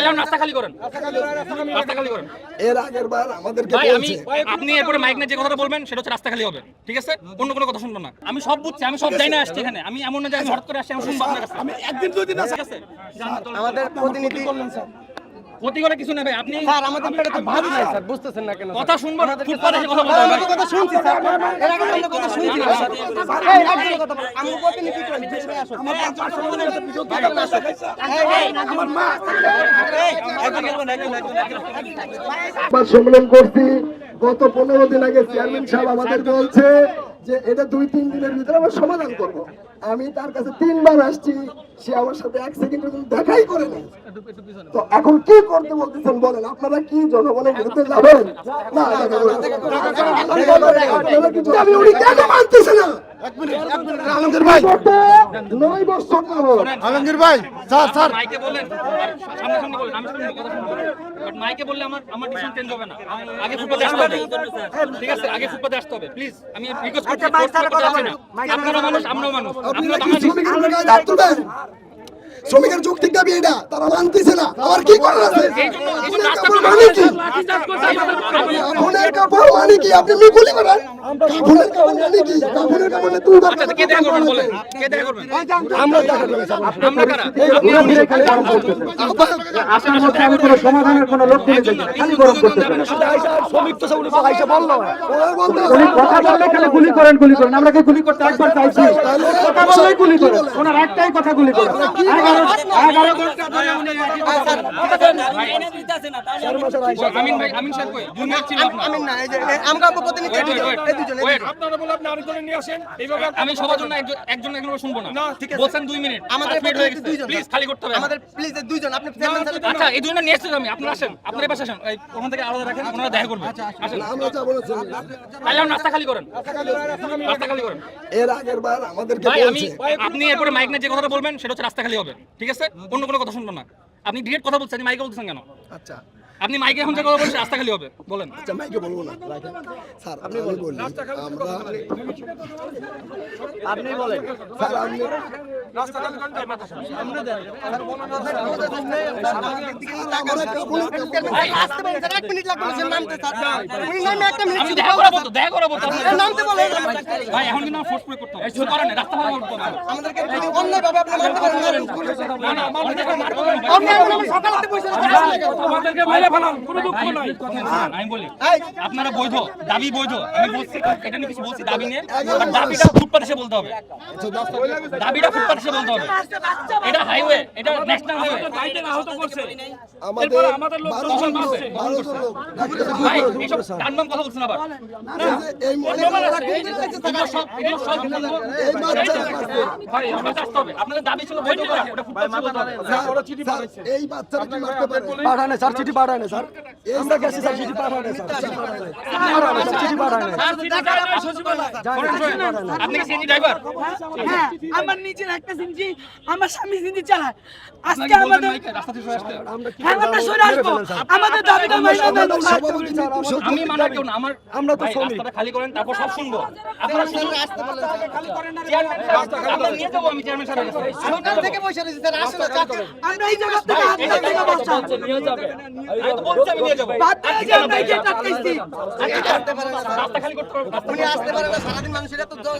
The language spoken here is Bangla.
পারলাম রাস্তা খালি করেন। রাস্তা খালি করেন এর আগের বার আমাদেরকে ভাই আমি আপনি এরপরে মাইক নিয়ে যে কথাটা বলবেন সেটা হচ্ছে রাস্তা খালি হবে। ঠিক আছে? অন্য কোনো কথা শুনব না। আমি সব বুঝছি আমি সব যাই না আসছি এখানে। আমি এমন না যে আমি হঠাৎ করে আসছি আমি শুনব আপনার কাছে। আমি একদিন দুই দিন ঠিক আছে। আমাদের প্রতিনিধি ক্ষতি করে কিছু নেবে আপনি স্যার আমাদের পেটে তো ভাত নাই স্যার বুঝতেছেন না কেন কথা শুনব না ফুটপাতে কথা বলতে কথা শুনছি স্যার। এর আগে কথা সম্মেলন করছি গত পনেরো দিন আগে চেয়ারম্যান সাহেব আমাদের বলছে যে এটা দুই তিন দিনের ভিতরে আমরা সমাধান করব আমি তার কাছে তিনবার আসছি সে আমার সাথে এক সেকেন্ড পর্যন্ত দেখাই করে নেই তো এখন কি করতে বলতেছেন বলেন আপনারা কি জনগণের বিরুদ্ধে যাবেন না আলমগীর ভাই নয় বছর আলমগীর ভাই স্যার স্যার। মাইকে বললেন সামনাসামনি বলেন আমি শুনব কথা বাট মাইকে বললে আমার আমার ডিসিশন চেঞ্জ হবে না। আগে ফুটপাতে আসতে হবে। ঠিক আছে আগে ফুটপাতে আসতে হবে প্লিজ আমি রিকোয়েস্ট করছি আপনারা মানুষ আমরাও মানুষ। আপনারা শ্রমিকের যৌক্তিক দাবি এটা। তারা মানতেছে না। আমার কি করার আছে? এই জন্য এই জন্য রাস্তা কাপড় মানে কি? মানে আপনি মিগুলি করেন? আচ্ছা সমাধানের কোনো খালি গরম উনি উনি কথা বললে খালি গুলি করেন গুলি করেন। আমরা কি গুলি করতে একবার চাইছি? কথা বললেই গুলি করেন। ওনার একটাই কথা গুলি করেন। এগারো ঘণ্টা ধরে উনি একই কথা বলেন। আমিন ভাই আমিন স্যার কই? ছিল এই যে এই আমরা প্রতিনিধি Wait, wait, wait. এই দুজন এই Wait. দুজন। আমি সবার জন্য একজন একজন একজন শুনব না। ঠিক আছে। বলছেন দুই মিনিট। আমাদের মিনিট হয়ে গেছে। প্লিজ খালি করতে হবে। আমাদের প্লিজ দুইজন। আপনি আচ্ছা এই দুজনে নিয়ে এসেছেন আমি। আপনারা আসেন আপনারা পাশে আসেন। ওখান থেকে আলাদা রাখেন ওনারা দেখা করবেন আসেন। আমরা যা বলেছি। পারলাম রাস্তা খালি করেন। রাস্তা খালি করেন এর আগের বার আমাদেরকে বলছে। আপনি এরপরে মাইক নিয়ে যে কথাটা বলবেন সেটা হচ্ছে রাস্তা খালি হবে। ঠিক আছে? অন্য কোনো কথা শুনব না। আপনি ডিরেক্ট কথা বলছেন মাইকে বলছেন কেন? আচ্ছা। আপনি মাইকে এখন যে কথা বলছেন রাস্তা খালি হবে। বলেন। আচ্ছা মাইকে বলব না। স্যার আপনি বলি আমরা আপনি বলেন। স্যার আপনি আমরা কাপড় ভাই আসতে পারেন স্যার এক মিনিট লাগবে না, নামতে স্যার। উনি নামে একটা মিনিট আমি দেখা করাবো তো দেখা করাবো তো নামতে বলেন। ভাই এখন কিন্তু ফোর্স প্রয়োগ করতে হবে। কিছু করার নেই রাস্তা ভালো করতে হবে। আমাদেরকে অন্যায় ভাবে আপনি মারতে পারেন। না না না আমাদেরকে মারবো না ভাই। অন্যায় ভাবে আমি সকালে বসে আমাদেরকে মেরে ফেলান কোনো দুঃখ নাই। আমি বলি। আপনারা বৈধ দাবি বৈধ। আমি বলছি এটা নিয়ে কিছু বলছি দাবি নিয়ে। বাট দাবিটা ফুটপাত এসে বলতে হবে। দাবিটা ফুটপাত এসে বলতে হবে। এটা হাইওয়ে এটা ন্যাশনাল হাইওয়ে আমাদের জন লোক, ভাই কথা বলছেন আবার। এই সব এগুলো সব ভাই আমরা আসতে হবে। আপনাদের দাবি ছিল বৈধ করা। ওটা ফুটপাত এসে বলতে হবে। স্যার, এই বাচ্চারা কি মারতে পারে? পাঠানে স্যার চিঠি পাঠানে। স্যার আমরা গেছি স্যার চিঠি পাঠানে স্যার পাঠানে স্যার চিঠি পাঠানে আপনি কি সিএনজি ড্রাইভার হ্যাঁ আমার নিজের একটা সিনজি আমার স্বামী সিনজি চালায় আজকে আমাদের রাস্তা থেকে সরে আসতে হ্যাঁ আমরা সরে আসব আমাদের মৃত্যু সত্য আমি মানা কেউ না আমার আমরা তো রাস্তাটা খালি করেন তারপর সব শুনব আপনারা শুনুন চেয়ারম্যান সাহেব, আপনারা নিয়ে যাব আমি চেয়ারম্যান সাহেবের কাছে সকাল থেকে বসে রয়েছি স্যার আসলে আমরা এই জায়গা থেকে হাত থেকে আমি নিয়ে যাব রাস্তা খালি করতে পারব উনি আসতে পারে না সারাদিন মানুষের জল